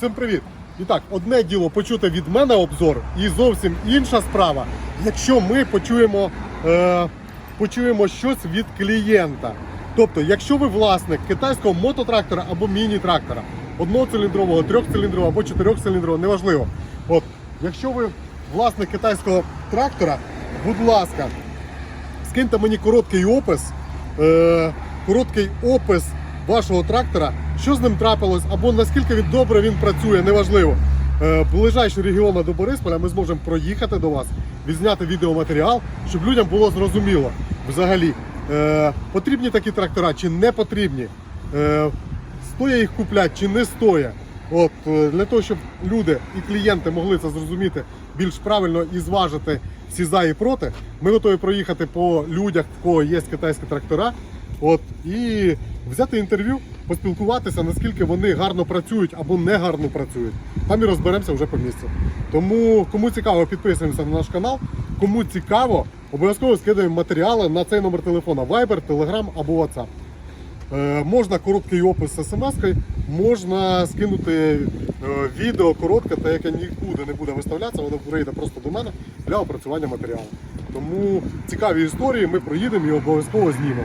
Всім привіт! І так, одне діло почути від мене обзор, і зовсім інша справа, якщо ми почуємо, е, почуємо щось від клієнта. Тобто, якщо ви власник китайського мототрактора або міні-трактора, одноциліндрового, трьохциліндрового або чотирьохциліндрового, неважливо. От, якщо ви власник китайського трактора, будь ласка, скиньте мені короткий опис, е, короткий опис вашого трактора, що з ним трапилось, або наскільки він добре він працює, неважливо. Е, ближайші регіони до Борисполя ми зможемо проїхати до вас, відзняти відеоматеріал, щоб людям було зрозуміло взагалі, е, потрібні такі трактора чи не потрібні. Е, стоя їх купляти чи не стоя. От для того, щоб люди і клієнти могли це зрозуміти більш правильно і зважити всі за і проти, ми готові проїхати по людях, в кого є китайські трактора. От і взяти інтерв'ю, поспілкуватися, наскільки вони гарно працюють або не гарно працюють. Там і розберемося вже по місцю. Тому кому цікаво, підписуємося на наш канал. Кому цікаво, обов'язково скидаємо матеріали на цей номер телефона Viber, Telegram або WhatsApp. Е, можна короткий опис з смс можна скинути е, відео коротке, та яке нікуди не буде виставлятися, воно прийде просто до мене для опрацювання матеріалу. Тому цікаві історії ми проїдемо і обов'язково знімемо.